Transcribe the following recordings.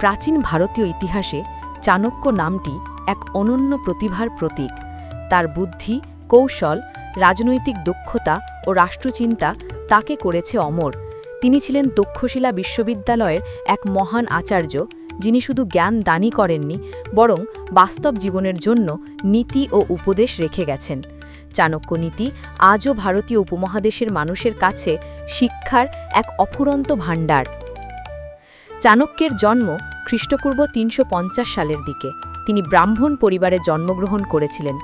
প্রাচীন ভারতীয় ইতিহাসে চাণক্য নামটি এক অনন্য প্রতিভার প্রতীক। তার বুদ্ধি, কৌশল, রাজনৈতিক দক্ষতা ও রাষ্ট্রচিন্তা তাকে করেছে অমর। তিনি ছিলেন তক্ষশিলা বিশ্ববিদ্যালয়ের এক মহান আচার্য, যিনি শুধু জ্ঞান দানই করেননি, বরং বাস্তব জীবনের জন্য নীতি ও উপদেশ রেখে গেছেন। চাণক্য নীতি আজও ভারতীয় উপমহাদেশের মানুষের কাছে শিক্ষার এক অফুরন্ত ভাণ্ডার। চাণক্যের জন্ম খ্রিস্টপূর্ব তিনশো পঞ্চাশ সালের দিকে। তিনি ব্রাহ্মণ পরিবারে জন্মগ্রহণ করেছিলেন।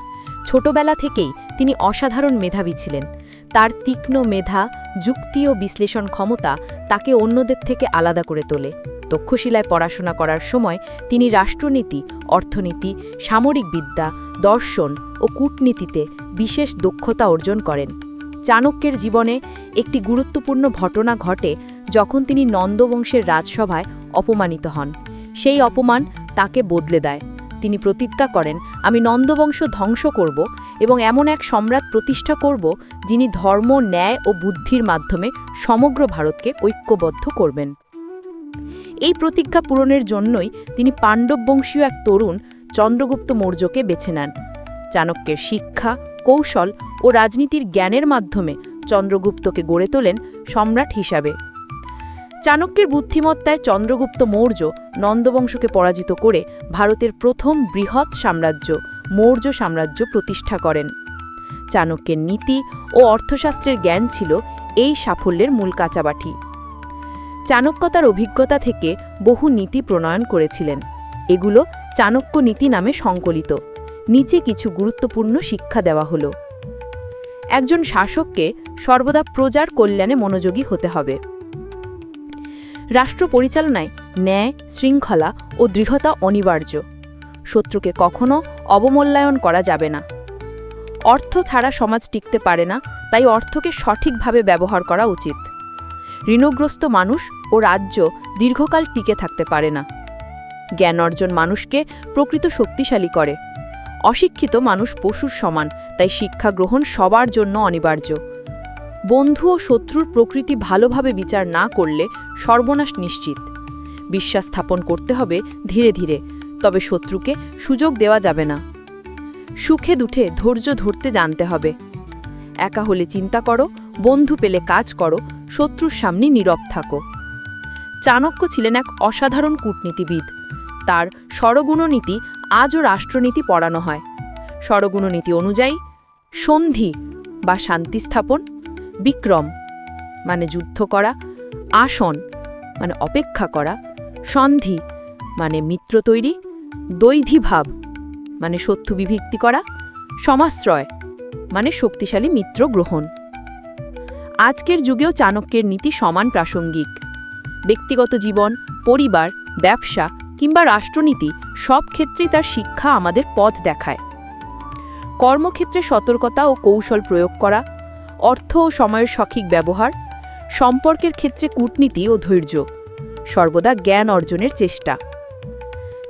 ছোটবেলা থেকেই তিনি অসাধারণ মেধাবী ছিলেন। তার তীক্ষ্ণ মেধা, যুক্তি ও বিশ্লেষণ ক্ষমতা তাকে অন্যদের থেকে আলাদা করে তোলে। তক্ষশিলায় পড়াশোনা করার সময় তিনি রাষ্ট্রনীতি, অর্থনীতি, সামরিক বিদ্যা, দর্শন ও কূটনীতিতে বিশেষ দক্ষতা অর্জন করেন। চাণক্যের জীবনে একটি গুরুত্বপূর্ণ ঘটনা ঘটে যখন তিনি নন্দবংশের রাজসভায় অপমানিত হন, সেই অপমান তাকে বদলে দেয়। তিনি প্রতিজ্ঞা করেন, আমি নন্দবংশ ধ্বংস করব এবং এমন এক সম্রাট প্রতিষ্ঠা করব যিনি ধর্ম, ন্যায় ও বুদ্ধির মাধ্যমে সমগ্র ভারতকে ঐক্যবদ্ধ করবেন। এই প্রতিজ্ঞা পূরণের জন্যই তিনি পাণ্ডব বংশীয় এক তরুণ চন্দ্রগুপ্ত মৌর্যকে বেছে নেন। চাণক্যের শিক্ষা, কৌশল ও রাজনীতির জ্ঞানের মাধ্যমে চন্দ্রগুপ্তকে গড়ে তোলেন সম্রাট হিসাবে। চাণক্যের বুদ্ধিমত্তায় চন্দ্রগুপ্ত মৌর্য নন্দবংশকে পরাজিত করে ভারতের প্রথম বৃহৎ সাম্রাজ্য, মৌর্য সাম্রাজ্য প্রতিষ্ঠা করেন। চাণক্যের নীতি ও অর্থশাস্ত্রের জ্ঞান ছিল এই সাফল্যের মূল কাঁচাবাঠি। চাণক্য তার অভিজ্ঞতা থেকে বহু নীতি প্রণয়ন করেছিলেন। এগুলো চাণক্য নীতি নামে সংকলিত। নিচে কিছু গুরুত্বপূর্ণ শিক্ষা দেওয়া হলো। একজন শাসককে সর্বদা প্রজার কল্যাণে মনোযোগী হতে হবে। রাষ্ট্র পরিচালনায় ন্যায়, শৃঙ্খলা ও দৃঢ়তা অনিবার্য। শত্রুকে কখনো অবমূল্যায়ন করা যাবে না। অর্থ ছাড়া সমাজ টিকতে পারে না, তাই অর্থকে সঠিকভাবে ব্যবহার করা উচিত। ঋণগ্রস্ত মানুষ ও রাজ্য দীর্ঘকাল টিকে থাকতে পারে না। জ্ঞান অর্জন মানুষকে প্রকৃত শক্তিশালী করে। অশিক্ষিত মানুষ পশুর সমান, তাই শিক্ষা গ্রহণ সবার জন্য অনিবার্য। বন্ধু ও শত্রুর প্রকৃতি ভালোভাবে বিচার না করলে সর্বনাশ নিশ্চিত। বিশ্বাস স্থাপন করতে হবে ধীরে ধীরে, তবে শত্রুকে সুযোগ দেওয়া যাবে না। সুখে দুঠে ধৈর্য ধরতে জানতে হবে। একা হলে চিন্তা করো, বন্ধু পেলে কাজ করো, শত্রুর সামনে নীরব থাকো। চাণক্য ছিলেন এক অসাধারণ কূটনীতিবিদ। তার ষড়গুণনীতি আজও রাষ্ট্রনীতি পড়ানো হয়। ষড়গুণনীতি অনুযায়ী সন্ধি বা শান্তি স্থাপন বিক্রম মানে যুদ্ধ করা, আসন মানে অপেক্ষা করা, সন্ধি মানে মিত্র তৈরি দৈধিভাব মানে শত্রু বিভিক্তি করা, সমাশ্রয় মানে শক্তিশালী মিত্র গ্রহণ। আজকের যুগেও চাণক্যের নীতি সমান প্রাসঙ্গিক। ব্যক্তিগত জীবন, পরিবার, ব্যবসা কিংবা রাষ্ট্রনীতি সব ক্ষেত্রেই তার শিক্ষা আমাদের পথ দেখায়। কর্মক্ষেত্রে সতর্কতা ও কৌশল প্রয়োগ করা অর্থ ও সময়ের সঠিক ব্যবহার, সম্পর্কের ক্ষেত্রে কূটনীতি ও ধৈর্য, সর্বদা জ্ঞান অর্জনের চেষ্টা।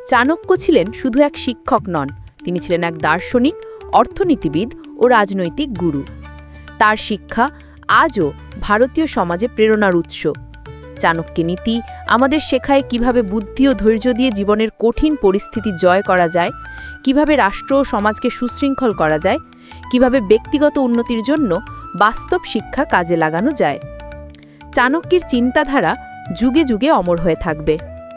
চাণক্য ছিলেন শুধু এক শিক্ষক নন, তিনি ছিলেন এক দার্শনিক, অর্থনীতিবিদ ও রাজনৈতিক গুরু। তার শিক্ষা আজও ভারতীয় সমাজে প্রেরণার উৎস। চাণক্য নীতি আমাদের শেখায় কীভাবে বুদ্ধি ও ধৈর্য দিয়ে জীবনের কঠিন পরিস্থিতি জয় করা যায়, কীভাবে রাষ্ট্র ও সমাজকে সুশৃঙ্খল করা যায়, কীভাবে ব্যক্তিগত উন্নতির জন্য বাস্তব শিক্ষা কাজে লাগানো যায়। চাণক্যের চিন্তাধারা যুগে যুগে অমর হয়ে থাকবে।